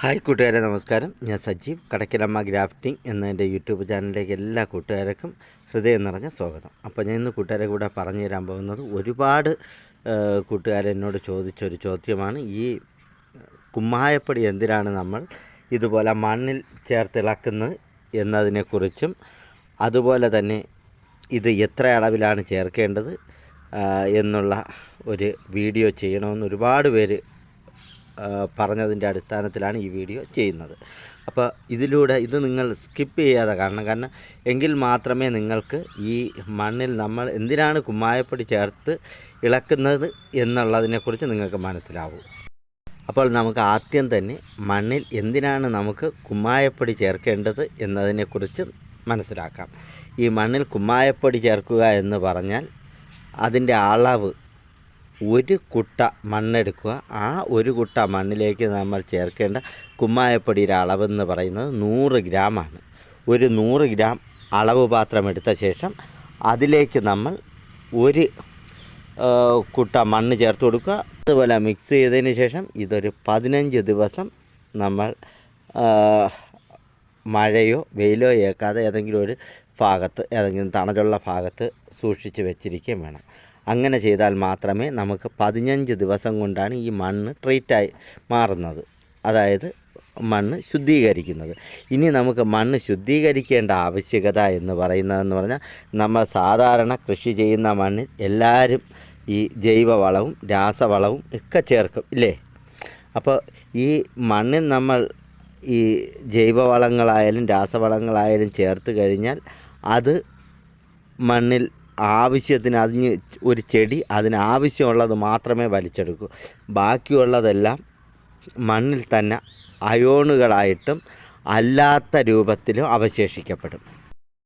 Hi കൂട്ടുകാരെ നമസ്കാരം. ഞാൻ സജീവ്. കടക്കിലമ്മ ഗ്രാഫ്റ്റിംഗ് എന്ന എന്റെ യൂട്യൂബ് ചാനലിലേക്ക് എല്ലാ കൂട്ടുകാർക്കും ഹൃദയം നിറഞ്ഞ സ്വാഗതം. അപ്പോൾ ഞാൻ ഇന്ന് കൂട്ടുകാരെ കൂടെ പറഞ്ഞു തരാൻ പോകുന്നത് ഒരുപാട് കൂട്ടുകാരെന്നോട് ചോദിച്ചൊരു ചോദ്യമാണ്. ഈ കുമ്മായപ്പൊടി എന്തിനാണ് നമ്മൾ ഇതുപോലെ മണ്ണിൽ ചേർത്തിളക്കുന്നത് എന്നതിനെക്കുറിച്ചും അതുപോലെ തന്നെ ഇത് എത്ര അളവിലാണ് ചേർക്കേണ്ടത് എന്നുള്ള ഒരു വീഡിയോ ചെയ്യണമെന്ന് ഒരുപാട് പേര് പറഞ്ഞതിന്റെ അടിസ്ഥാനത്തിലാണ് ഈ വീഡിയോ ചെയ്യുന്നത്. അപ്പോൾ ഇതിലൂടെ ഇത് നിങ്ങൾ സ്കിപ്പ് ചെയ്യാതെ കാരണം കാരണം എങ്കിൽ മാത്രമേ നിങ്ങൾക്ക് ഈ മണ്ണിൽ നമ്മൾ എന്തിനാണ് കുമ്മായപ്പൊടി ചേർത്ത് ഇളക്കുന്നത് എന്നുള്ളതിനെക്കുറിച്ച് നിങ്ങൾക്ക് മനസ്സിലാവൂ. അപ്പോൾ നമുക്ക് ആദ്യം തന്നെ മണ്ണിൽ എന്തിനാണ് നമുക്ക് കുമ്മായപ്പൊടി ചേർക്കേണ്ടത് എന്നതിനെക്കുറിച്ച് മനസ്സിലാക്കാം. ഈ മണ്ണിൽ കുമ്മായപ്പൊടി ചേർക്കുക എന്ന് പറഞ്ഞാൽ അതിന്റെ അളവ് ഒരു കുട്ട മണ്ണെടുക്കുക. ആ ഒരു കുട്ട മണ്ണിലേക്ക് നമ്മൾ ചേർക്കേണ്ട കുമ്മായപ്പൊടിയുടെ അളവെന്ന് പറയുന്നത് നൂറ് ഗ്രാമാണ്. ഒരു നൂറ് ഗ്രാം അളവ് പാത്രം എടുത്ത ശേഷം അതിലേക്ക് നമ്മൾ ഒരു കുട്ട മണ്ണ് ചേർത്ത് കൊടുക്കുക. അതുപോലെ മിക്സ് ചെയ്തതിന് ശേഷം ഇതൊരു പതിനഞ്ച് ദിവസം നമ്മൾ മഴയോ വെയിലോ ഏൽക്കാതെ ഏതെങ്കിലും ഒരു ഭാഗത്ത് ഏതെങ്കിലും തണലുള്ള ഭാഗത്ത് സൂക്ഷിച്ച് വെച്ചിരിക്കുകയും വേണം. അങ്ങനെ ചെയ്താൽ മാത്രമേ നമുക്ക് പതിനഞ്ച് ദിവസം കൊണ്ടാണ് ഈ മണ്ണ് ട്രീറ്റായി മാറുന്നത്. അതായത് മണ്ണ് ശുദ്ധീകരിക്കുന്നത്. ഇനി നമുക്ക് മണ്ണ് ശുദ്ധീകരിക്കേണ്ട ആവശ്യകത എന്ന് പറയുന്നതെന്ന് പറഞ്ഞാൽ നമ്മൾ സാധാരണ കൃഷി ചെയ്യുന്ന മണ്ണിൽ എല്ലാവരും ഈ ജൈവവളവും രാസവളവും ഒക്കെ ചേർക്കും ഇല്ലേ? അപ്പോൾ ഈ മണ്ണിൽ നമ്മൾ ഈ ജൈവവളങ്ങളായാലും രാസവളങ്ങളായാലും ചേർത്ത് കഴിഞ്ഞാൽ അത് മണ്ണിൽ ആവശ്യത്തിന് അതിന് ഒരു ചെടി അതിന് ആവശ്യമുള്ളത് മാത്രമേ വലിച്ചെടുക്കൂ. ബാക്കിയുള്ളതെല്ലാം മണ്ണിൽ തന്നെ അയോണുകളായിട്ടും അല്ലാത്ത രൂപത്തിലും അവശേഷിക്കപ്പെടും.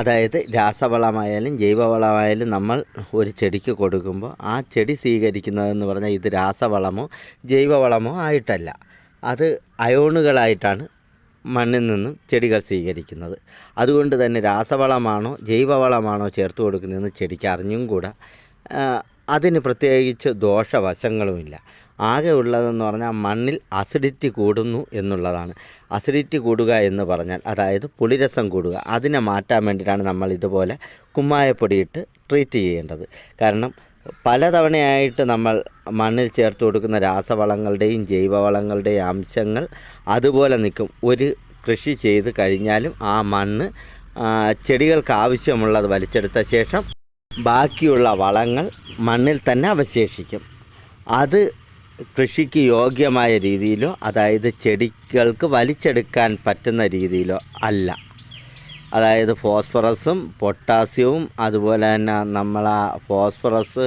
അതായത് രാസവളമായാലും ജൈവവളമായാലും നമ്മൾ ഒരു ചെടിക്ക് കൊടുക്കുമ്പോൾ ആ ചെടി സ്വീകരിക്കുന്നതെന്ന് പറഞ്ഞാൽ ഇത് രാസവളമോ ജൈവവളമോ ആയിട്ടല്ല. അത് അയോണുകളായിട്ടാണ് മണ്ണിൽ നിന്നും ചെടികൾ സ്വീകരിക്കുന്നത്. അതുകൊണ്ട് തന്നെ രാസവളമാണോ ജൈവവളമാണോ ചേർത്ത് കൊടുക്കുന്നതെന്ന് ചെടിക്ക് അറിഞ്ഞും കൂടെ. അതിന് പ്രത്യേകിച്ച് ദോഷവശങ്ങളുമില്ല. ആകെ ഉള്ളതെന്ന് പറഞ്ഞാൽ മണ്ണിൽ അസിഡിറ്റി കൂടുന്നു എന്നുള്ളതാണ്. അസിഡിറ്റി കൂടുക എന്ന് പറഞ്ഞാൽ അതായത് പുളിരസം കൂടുക. അതിനെ മാറ്റാൻ വേണ്ടിയിട്ടാണ് നമ്മൾ ഇതുപോലെ കുമ്മായപ്പൊടിയിട്ട് ട്രീറ്റ് ചെയ്യേണ്ടത്. കാരണം പലതവണയായിട്ട് നമ്മൾ മണ്ണിൽ ചേർത്ത് കൊടുക്കുന്ന രാസവളങ്ങളുടെയും ജൈവവളങ്ങളുടെയും അംശങ്ങൾ അതുപോലെ നിൽക്കും. ഒരു കൃഷി ചെയ്ത് കഴിഞ്ഞാലും ആ മണ്ണ് ചെടികൾക്ക് ആവശ്യമുള്ളത് വലിച്ചെടുത്ത ശേഷം ബാക്കിയുള്ള വളങ്ങൾ മണ്ണിൽ തന്നെ അവശേഷിക്കും. അത് കൃഷിക്ക് യോഗ്യമായ രീതിയിലോ അതായത് ചെടികൾക്ക് വലിച്ചെടുക്കാൻ പറ്റുന്ന രീതിയിലോ അല്ല. അതായത് ഫോസ്ഫറസും പൊട്ടാസ്യവും അതുപോലെ തന്നെ നമ്മൾ ആ ഫോസ്ഫറസ്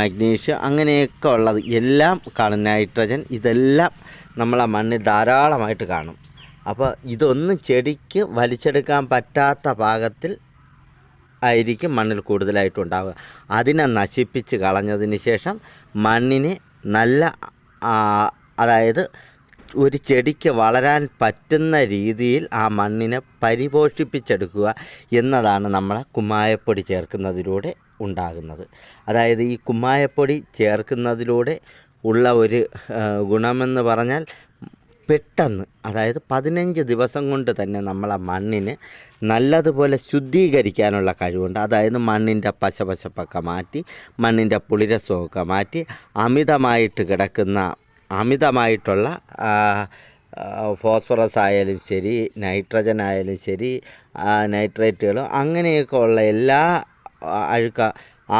മഗ്നീഷ്യം അങ്ങനെയൊക്കെ ഉള്ളത് എല്ലാം കാണും നൈട്രജൻ ഇതെല്ലാം നമ്മളെ മണ്ണിൽ ധാരാളമായിട്ട് കാണും. അപ്പോൾ ഇതൊന്നും ചെടിക്ക് വലിച്ചെടുക്കാൻ പറ്റാത്ത ഭാഗത്തിൽ ആയിരിക്കും മണ്ണിൽ കൂടുതലായിട്ട് ഉണ്ടാവുക. അതിനെ നശിപ്പിച്ച് കളഞ്ഞതിന് ശേഷം മണ്ണിനെ നല്ല അതായത് ഒരു ചെടിക്ക് വളരാൻ പറ്റുന്ന രീതിയിൽ ആ മണ്ണിനെ പരിപോഷിപ്പിച്ചെടുക്കുക എന്നതാണ് നമ്മൾ കുമ്മായപ്പൊടി ചേർക്കുന്നതിലൂടെ ഉണ്ടാകുന്നത്. അതായത് ഈ കുമ്മായപ്പൊടി ചേർക്കുന്നതിലൂടെ ഉള്ള ഒരു ഗുണമെന്ന് പറഞ്ഞാൽ പെട്ടെന്ന് അതായത് പതിനഞ്ച് ദിവസം കൊണ്ട് തന്നെ നമ്മളെ മണ്ണിന് നല്ലതുപോലെ ശുദ്ധീകരിക്കാനുള്ള കഴിവുണ്ട്. അതായത് മണ്ണിന്റെ പശപശപ്പൊക്കെ മാറ്റി മണ്ണിന്റെ പുളിരസമൊക്കെ മാറ്റി അമിതമായിട്ട് കിടക്കുന്ന അമിതമായിട്ടുള്ള ഫോസ്ഫറസ് ആയാലും ശരി നൈട്രജൻ ആയാലും ശരി നൈട്രേറ്റുകളും അങ്ങനെയൊക്കെ ഉള്ള എല്ലാ അഴുക്ക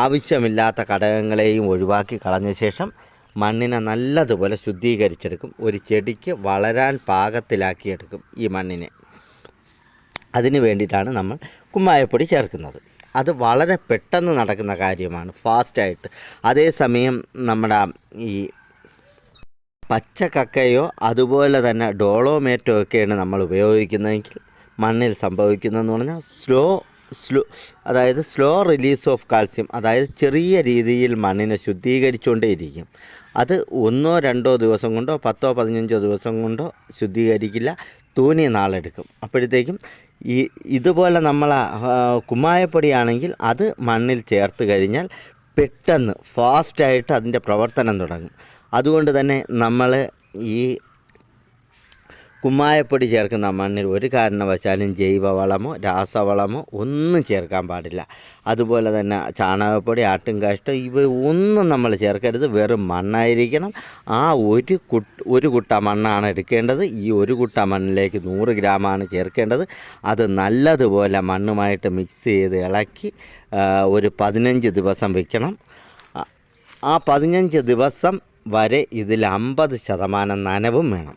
ആവശ്യമില്ലാത്ത ഘടകങ്ങളെയും ഒഴിവാക്കി കളഞ്ഞ ശേഷം മണ്ണിനെ നല്ലതുപോലെ ശുദ്ധീകരിച്ചെടുക്കും. ഒരു ചെടിക്ക് വളരാൻ പാകത്തിലാക്കിയെടുക്കും ഈ മണ്ണിനെ. അതിന് വേണ്ടിയിട്ടാണ് നമ്മൾ കുമ്മായപ്പൊടി ചേർക്കുന്നത്. അത് വളരെ പെട്ടെന്ന് നടക്കുന്ന കാര്യമാണ് ഫാസ്റ്റായിട്ട്. അതേസമയം നമ്മുടെ ഈ പച്ചക്കക്കയോ അതുപോലെ തന്നെ ഡോളോമേറ്റോ ഒക്കെയാണ് നമ്മൾ ഉപയോഗിക്കുന്നതെങ്കിൽ മണ്ണിൽ സംഭവിക്കുന്നതെന്ന് പറഞ്ഞാൽ സ്ലോ സ്ലോ അതായത് സ്ലോ റിലീസ് ഓഫ് കാൽസ്യം അതായത് ചെറിയ രീതിയിൽ മണ്ണിനെ ശുദ്ധീകരിച്ചുകൊണ്ടേയിരിക്കും. അത് ഒന്നോ രണ്ടോ ദിവസം കൊണ്ടോ പത്തോ പതിനഞ്ചോ ദിവസം കൊണ്ടോ ശുദ്ധീകരിക്കില്ല. തൂനി നാളെടുക്കും. അപ്പോഴത്തേക്കും ഈ ഇതുപോലെ നമ്മൾ കുമ്മായപ്പൊടിയാണെങ്കിൽ അത് മണ്ണിൽ ചേർത്ത് കഴിഞ്ഞാൽ പെട്ടെന്ന് ഫാസ്റ്റായിട്ട് അതിന്റെ പ്രവർത്തനം തുടങ്ങും. അതുകൊണ്ട് തന്നെ നമ്മൾ ഈ കുമ്മായപ്പൊടി ചേർക്കുന്ന മണ്ണിൽ ഒരു കാരണവശാലും ജൈവവളമോ രാസവളമോ ഒന്നും ചേർക്കാൻ പാടില്ല. അതുപോലെ തന്നെ ചാണകപ്പൊടി ആട്ടും കാഷ്ടം ഇവ ഒന്നും നമ്മൾ ചേർക്കരുത്. വെറും മണ്ണായിരിക്കണം. ആ ഒരു കുട്ട ഒരു കുട്ട മണ്ണാണ് എടുക്കേണ്ടത്. ഈ ഒരു കുട്ട മണ്ണിലേക്ക് നൂറ് ഗ്രാമാണ് ചേർക്കേണ്ടത്. അത് നല്ലതുപോലെ മണ്ണുമായിട്ട് മിക്സ് ചെയ്ത് ഇളക്കി ഒരു പതിനഞ്ച് ദിവസം വെക്കണം. ആ- പതിനഞ്ച് ദിവസം വരെ ഇതിൽ അമ്പത് ശതമാനം നനവും വേണം.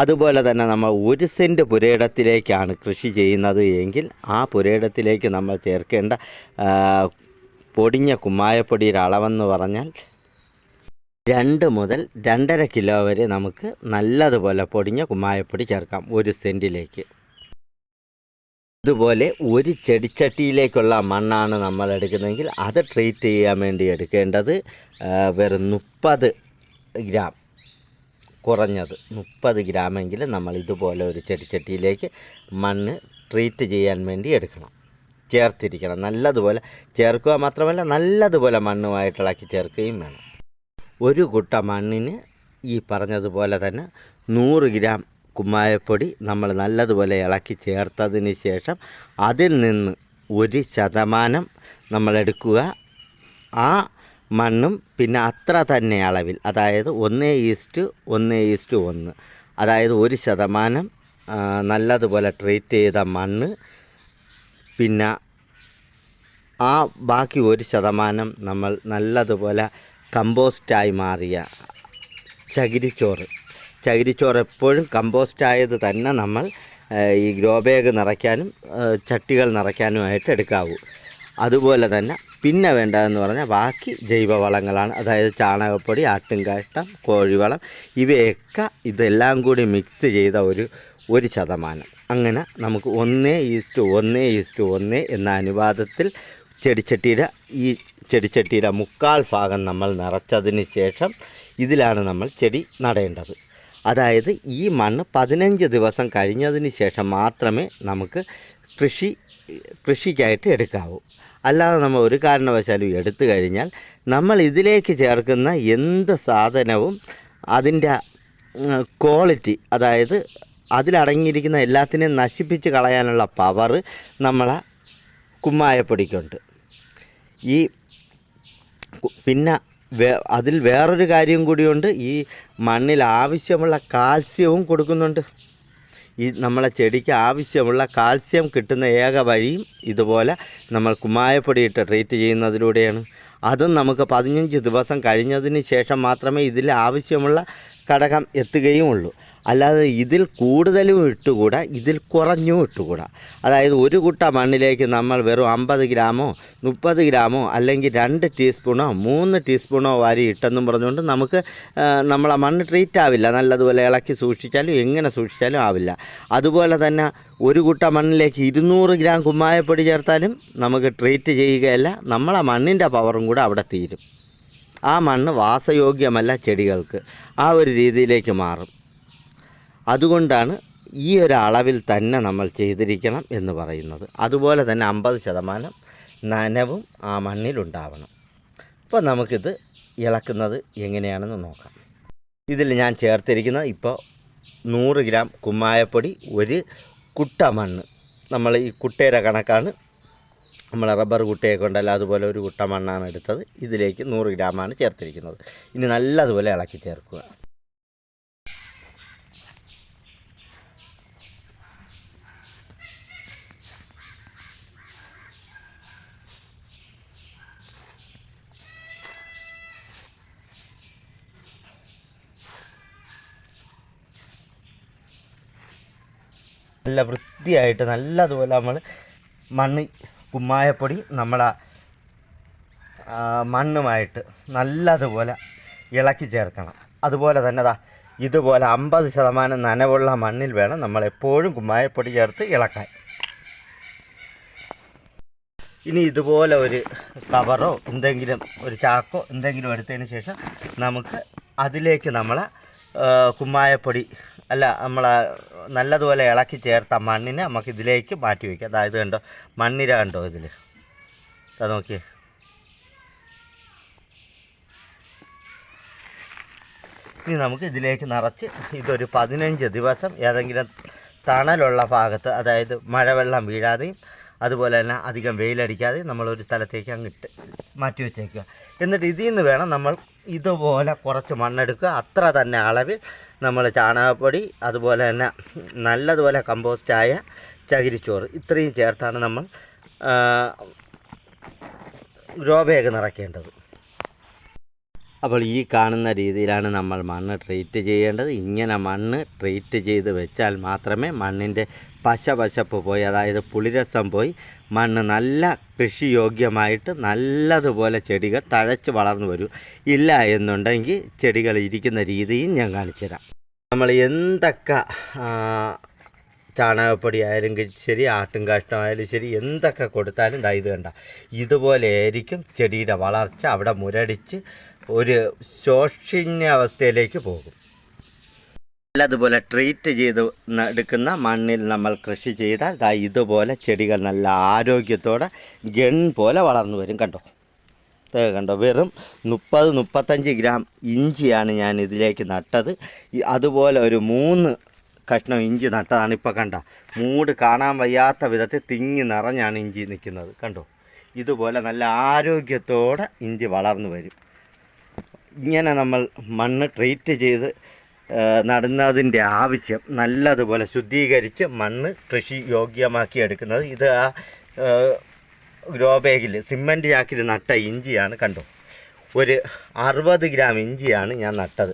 അതുപോലെ തന്നെ നമ്മൾ ഒരു സെന്റ് പുരയിടത്തിലേക്കാണ് കൃഷി ചെയ്യുന്നത് എങ്കിൽ ആ പുരയിടത്തിലേക്ക് നമ്മൾ ചേർക്കേണ്ട പൊടിഞ്ഞ കുമ്മായപ്പൊടിയുടെ അളവെന്ന് പറഞ്ഞാൽ രണ്ട് മുതൽ രണ്ടര കിലോ വരെ നമുക്ക് നല്ലതുപോലെ പൊടിഞ്ഞ കുമ്മായപ്പൊടി ചേർക്കാം ഒരു സെന്റിലേക്ക്. അതുപോലെ ഒരു ചെടിച്ചട്ടിയിലേക്കുള്ള മണ്ണാണ് നമ്മൾ എടുക്കുന്നതെങ്കിൽ അത് ട്രീറ്റ് ചെയ്യാൻ വേണ്ടി എടുക്കേണ്ടത് വെറും മുപ്പത് ഗ്രാം. കുറഞ്ഞത് മുപ്പത് ഗ്രാമെങ്കിലും നമ്മൾ ഇതുപോലെ ഒരു ചെടിച്ചട്ടിയിലേക്ക് മണ്ണ് ട്രീറ്റ് ചെയ്യാൻ വേണ്ടി എടുക്കണം. ചേർത്തിരിക്കണം. നല്ലതുപോലെ ചേർക്കുക മാത്രമല്ല നല്ലതുപോലെ മണ്ണുമായിട്ട് ഇളക്കി ചേർക്കുകയും വേണം. ഒരു കുട്ട മണ്ണിന് ഈ പറഞ്ഞതുപോലെ തന്നെ നൂറ് ഗ്രാം കുമ്മായപ്പൊടി നമ്മൾ നല്ലതുപോലെ ഇളക്കി ചേർത്തതിന് ശേഷം അതിൽ നിന്ന് ഒരു ശതമാനം നമ്മളെടുക്കുക ആ മണ്ണും പിന്നെ അത്ര തന്നെ അളവിൽ അതായത് ഒന്ന് ഈസ്റ്റ് ഒന്ന് ഈസ്റ്റ് ഒന്ന്. അതായത് ഒരു ശതമാനം നല്ലതുപോലെ ട്രീറ്റ് ചെയ്ത മണ്ണ്. പിന്നെ ആ ബാക്കി ഒരു ശതമാനം നമ്മൾ നല്ലതുപോലെ കമ്പോസ്റ്റായി മാറിയ ചകിരിച്ചോറ്. ചകിരിച്ചോറ് എപ്പോഴും കമ്പോസ്റ്റ് ആയത് തന്നെ നമ്മൾ ഈ ഗ്രോ ബാഗ് നിറയ്ക്കാനും ചട്ടികൾ നിറയ്ക്കാനുമായിട്ട് എടുക്കാവൂ. അതുപോലെ തന്നെ പിന്നെ വേണ്ടതെന്ന് പറഞ്ഞാൽ ബാക്കി ജൈവവളങ്ങളാണ്. അതായത് ചാണകപ്പൊടി ആട്ടുംകാഷ്ടം കോഴിവളം ഇവയൊക്കെ ഇതെല്ലാം കൂടി മിക്സ് ചെയ്ത ഒരു ഒരു ശതമാനം. അങ്ങനെ നമുക്ക് ഒന്നേ ഈസ്റ്റ് ഒന്നേ ഈസ്റ്റ് ഒന്ന് എന്ന അനുപാതത്തിൽ ചെടിച്ചട്ടിയുടെ ഈ ചെടിച്ചട്ടിയുടെ മുക്കാൽ ഭാഗം നമ്മൾ നിറച്ചതിന് ശേഷം ഇതിലാണ് നമ്മൾ ചെടി നടേണ്ടത്. അതായത് ഈ മണ്ണ് പതിനഞ്ച് ദിവസം കഴിഞ്ഞതിന് ശേഷം മാത്രമേ നമുക്ക് കൃഷി കൃഷിക്കായിട്ട് എടുക്കാവൂ. അല്ലാതെ നമ്മൾ ഒരു കാരണവശാലും എടുത്തു കഴിഞ്ഞാൽ നമ്മൾ ഇതിലേക്ക് ചേർക്കുന്ന എന്ത് സാധനവും അതിന്റെ ക്വാളിറ്റി അതായത് അതിലടങ്ങിയിരിക്കുന്ന എല്ലാത്തിനെയും നശിപ്പിച്ച് കളയാനുള്ള പവർ നമ്മളെ കുമ്മായപ്പൊടിക്കുണ്ട്. ഈ പിന്നെ അതിൽ വേറൊരു കാര്യം കൂടിയുണ്ട്. ഈ മണ്ണിൽ ആവശ്യമുള്ള കാൽസ്യവും കൊടുക്കുന്നുണ്ട്. ഈ നമ്മളെ ചെടിക്ക് ആവശ്യമുള്ള കാൽസ്യം കിട്ടുന്ന ഏക വഴിയും ഇതുപോലെ നമ്മൾ കുമ്മായപ്പൊടി ഇട്ട് ട്രീറ്റ് ചെയ്യുന്നതിലൂടെയാണ്. അതും നമുക്ക് പതിനഞ്ച് ദിവസം കഴിഞ്ഞതിന് ശേഷം മാത്രമേ ഇതിൽ ആവശ്യമുള്ള ഘടകം എത്തുകയും ഉള്ളൂ അല്ലാതെ ഇതിൽ കൂടുതലും ഇട്ടുകൂടാ ഇതിൽ കുറഞ്ഞും ഇട്ടുകൂടാ. അതായത് ഒരു കുട്ട മണ്ണിലേക്ക് നമ്മൾ വെറും അമ്പത് ഗ്രാമോ മുപ്പത് ഗ്രാമോ അല്ലെങ്കിൽ രണ്ട് ടീസ്പൂണോ മൂന്ന് ടീസ്പൂണോ വാരി ഇട്ടെന്നും പറഞ്ഞുകൊണ്ട് നമുക്ക് നമ്മളെ മണ്ണ് ട്രീറ്റ് ആവില്ല. നല്ലതുപോലെ ഇളക്കി സൂക്ഷിച്ചാലും എങ്ങനെ സൂക്ഷിച്ചാലും ആവില്ല. അതുപോലെ തന്നെ ഒരു കുട്ട മണ്ണിലേക്ക് ഇരുന്നൂറ് ഗ്രാം കുമ്മായപ്പൊടി ചേർത്താലും നമുക്ക് ട്രീറ്റ് ചെയ്യുകയല്ല. നമ്മളെ മണ്ണിന്റെ പവറും കൂടെ അവിടെ തീരും. ആ മണ്ണ് വാസയോഗ്യമല്ല ചെടികൾക്ക്. ആ ഒരു രീതിയിലേക്ക് മാറും. അതുകൊണ്ടാണ് ഈ ഒരു അളവിൽ തന്നെ നമ്മൾ ചെയ്തിരിക്കണം എന്ന് പറയുന്നത്. അതുപോലെ തന്നെ അമ്പത് ശതമാനം നനവും ആ മണ്ണിലുണ്ടാവണം അപ്പോൾ നമുക്കിത് ഇളക്കുന്നത് എങ്ങനെയാണെന്ന് നോക്കാം. ഇതിൽ ഞാൻ ചേർത്തിരിക്കുന്നത് ഇപ്പോൾ നൂറ് ഗ്രാം കുമ്മായപ്പൊടി ഒരു കുട്ട മണ്ണ്. നമ്മൾ ഈ കുട്ടയുടെ കണക്കാണ് നമ്മൾ റബ്ബർ കുട്ടയൊക്കെ ഉണ്ടല്ലോ അതുപോലെ ഒരു കുട്ട മണ്ണാണ് എടുത്തത്. ഇതിലേക്ക് നൂറ് ഗ്രാമാണ് ചേർത്തിരിക്കുന്നത്. ഇനി നല്ലതുപോലെ ഇളക്കി ചേർക്കുക. നല്ല വൃത്തിയായിട്ട് നല്ലതുപോലെ നമ്മൾ മണ്ണ് കുമ്മായപ്പൊടി നമ്മളെ മണ്ണുമായിട്ട് നല്ലതുപോലെ ഇളക്കി ചേർക്കണം. അതുപോലെ തന്നെ ദാ ഇതുപോലെ അമ്പത് ശതമാനം നനവുള്ള മണ്ണിൽ വേണം നമ്മളെപ്പോഴും കുമ്മായപ്പൊടി ചേർത്ത് ഇളക്കാൻ. ഇനി ഇതുപോലെ ഒരു കവറോ എന്തെങ്കിലും ഒരു ചാക്കോ എന്തെങ്കിലും എടുത്തതിന് ശേഷം നമുക്ക് അതിലേക്ക് നമ്മൾ കുമ്മായപ്പൊടി അല്ല നമ്മൾ നല്ലതുപോലെ ഇളക്കി ചേർത്ത മണ്ണിനെ നമുക്ക് ഇതിലേക്ക് മാറ്റി വയ്ക്കാം. അതായത് കണ്ടോ? മണ്ണിര കണ്ടോ ഇതിൽ അത് നോക്കിയേ. ഇനി നമുക്ക് ഇതിലേക്ക് നിറച്ച് ഇതൊരു പതിനഞ്ച് ദിവസം ഏതെങ്കിലും തണലുള്ള ഭാഗത്ത് അതായത് മഴവെള്ളം വീഴാതെയും അതുപോലെ തന്നെ അധികം വെയിലടിക്കാതെ നമ്മളൊരു സ്ഥലത്തേക്ക് അങ്ങിട്ട് മാറ്റി വെച്ചേക്കുക. എന്നിട്ട് ഇതിൽ നിന്ന് വേണം നമ്മൾ ഇതുപോലെ കുറച്ച് മണ്ണെടുക്കുക. അത്ര തന്നെ അളവിൽ നമ്മൾ ചാണകപ്പൊടി അതുപോലെ തന്നെ നല്ലതുപോലെ കമ്പോസ്റ്റായ ചകിരിച്ചോറ് ഇത്രയും ചേർത്താണ് നമ്മൾ ഗ്രോ ബാഗ് നിറയ്ക്കേണ്ടത്. അപ്പോൾ ഈ കാണുന്ന രീതിയിലാണ് നമ്മൾ മണ്ണ് ട്രീറ്റ് ചെയ്യേണ്ടത്. ഇങ്ങനെ മണ്ണ് ട്രീറ്റ് ചെയ്ത് വെച്ചാൽ മാത്രമേ മണ്ണിന്റെ പശ പശപ്പ് പോയി. അതായത് പുളിരസം പോയി. മണ്ണ് നല്ല കൃഷിയോഗ്യമായിട്ട് നല്ലതുപോലെ ചെടികൾ തഴച്ച് വളർന്നു വരും. ഇല്ല എന്നുണ്ടെങ്കിൽ ചെടികൾ ഇരിക്കുന്ന രീതിയും ഞാൻ കാണിച്ചു തരാം. നമ്മൾ എന്തൊക്കെ ചാണകപ്പൊടി ആയാലും ശരി ആട്ടും കാഷ്ടമായാലും ശരി എന്തൊക്കെ കൊടുത്താലും ദാ ഇത് കണ്ട. ഇതുപോലെ ആയിരിക്കും ചെടിയുടെ വളർച്ച. അവിടെ മുരടിച്ച് ഒരു ശോഷിന്യ അവസ്ഥയിലേക്ക് പോകും. നല്ലതുപോലെ ട്രീറ്റ് ചെയ്ത് എടുക്കുന്ന മണ്ണിൽ നമ്മൾ കൃഷി ചെയ്താൽ ദാ ഇതുപോലെ ചെടികൾ നല്ല ആരോഗ്യത്തോടെ ഗൺ പോലെ വളർന്നു വരും കണ്ടോ? കണ്ടോ വെറും മുപ്പത് മുപ്പത്തഞ്ച് ഗ്രാം ഇഞ്ചിയാണ് ഞാൻ ഇതിലേക്ക് നട്ടത്. അതുപോലെ ഒരു മൂന്ന് കഷ്ണം ഇഞ്ചി നട്ടതാണ് ഇപ്പോൾ കണ്ട. മൂട് കാണാൻ വയ്യാത്ത വിധത്തിൽ തിങ്ങി നിറഞ്ഞാണ് ഇഞ്ചി നിൽക്കുന്നത് കണ്ടോ? ഇതുപോലെ നല്ല ആരോഗ്യത്തോടെ ഇഞ്ചി വളർന്നു വരും. ഇങ്ങനെ നമ്മൾ മണ്ണ് ട്രീറ്റ് ചെയ്ത് നടുന്നതിന്റെ ആവശ്യം നല്ലതുപോലെ ശുദ്ധീകരിച്ച് മണ്ണ് കൃഷി യോഗ്യമാക്കി എടുക്കുന്നത്. ഇത് ആ ഗ്രോ ബാഗിൽ സിമ്മന്റ് ചാക്കിൽ നട്ട ഇഞ്ചിയാണ് കണ്ടു? ഒരു അറുപത് ഗ്രാം ഇഞ്ചിയാണ് ഞാൻ നട്ടത്.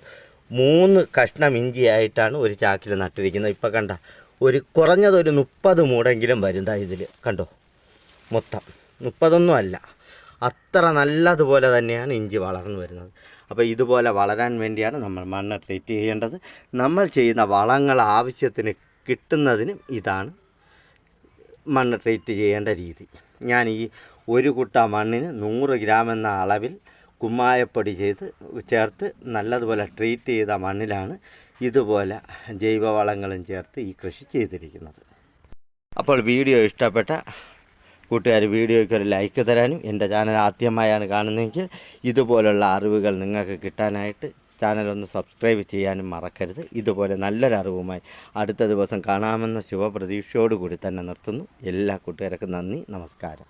മൂന്ന് കഷ്ണം ഇഞ്ചിയായിട്ടാണ് ഒരു ചാക്കിൽ നട്ടിരിക്കുന്നത്. ഇപ്പോൾ കണ്ട ഒരു കുറഞ്ഞത് ഒരു മുപ്പത് മൂടെങ്കിലും വരുന്ന ഇതിൽ കണ്ടോ? മൊത്തം. മുപ്പതൊന്നും അല്ല അത്ര നല്ലതുപോലെ തന്നെയാണ് ഇഞ്ചി വളർന്നു വരുന്നത്. അപ്പോൾ ഇതുപോലെ വളരാൻ വേണ്ടിയാണ് നമ്മൾ മണ്ണ് ട്രീറ്റ് ചെയ്യേണ്ടത്. നമ്മൾ ചെയ്യുന്ന വളങ്ങൾ ആവശ്യത്തിന് കിട്ടുന്നതിനും ഇതാണ് മണ്ണ് ട്രീറ്റ് ചെയ്യേണ്ട രീതി. ഞാൻ ഈ ഒരു കുട്ട മണ്ണിന് നൂറ് ഗ്രാം എന്ന അളവിൽ കുമ്മായപ്പൊടി ചെയ്ത് ചേർത്ത് നല്ലതുപോലെ ട്രീറ്റ് ചെയ്ത മണ്ണിലാണ് ഇതുപോലെ ജൈവവളങ്ങളും ചേർത്ത് ഈ കൃഷി ചെയ്തിരിക്കുന്നത്. അപ്പോൾ വീഡിയോ ഇഷ്ടപ്പെട്ട കൂട്ടുകാർ വീഡിയോയ്ക്ക് ഒരു ലൈക്ക് തരാനും എന്റെ ചാനൽ ആദ്യമായാണ് കാണുന്നതെങ്കിൽ ഇതുപോലുള്ള അറിവുകൾ നിങ്ങൾക്ക് കിട്ടാനായിട്ട് ചാനൽ ഒന്ന് സബ്സ്ക്രൈബ് ചെയ്യാനും മറക്കരുത്. ഇതുപോലെ നല്ലൊരറിവുമായി അടുത്ത ദിവസം കാണാമെന്ന ശുഭപ്രതീക്ഷയോടുകൂടി തന്നെ നിർത്തുന്നു. എല്ലാ കൂട്ടുകാർക്കും നന്ദി നമസ്കാരം.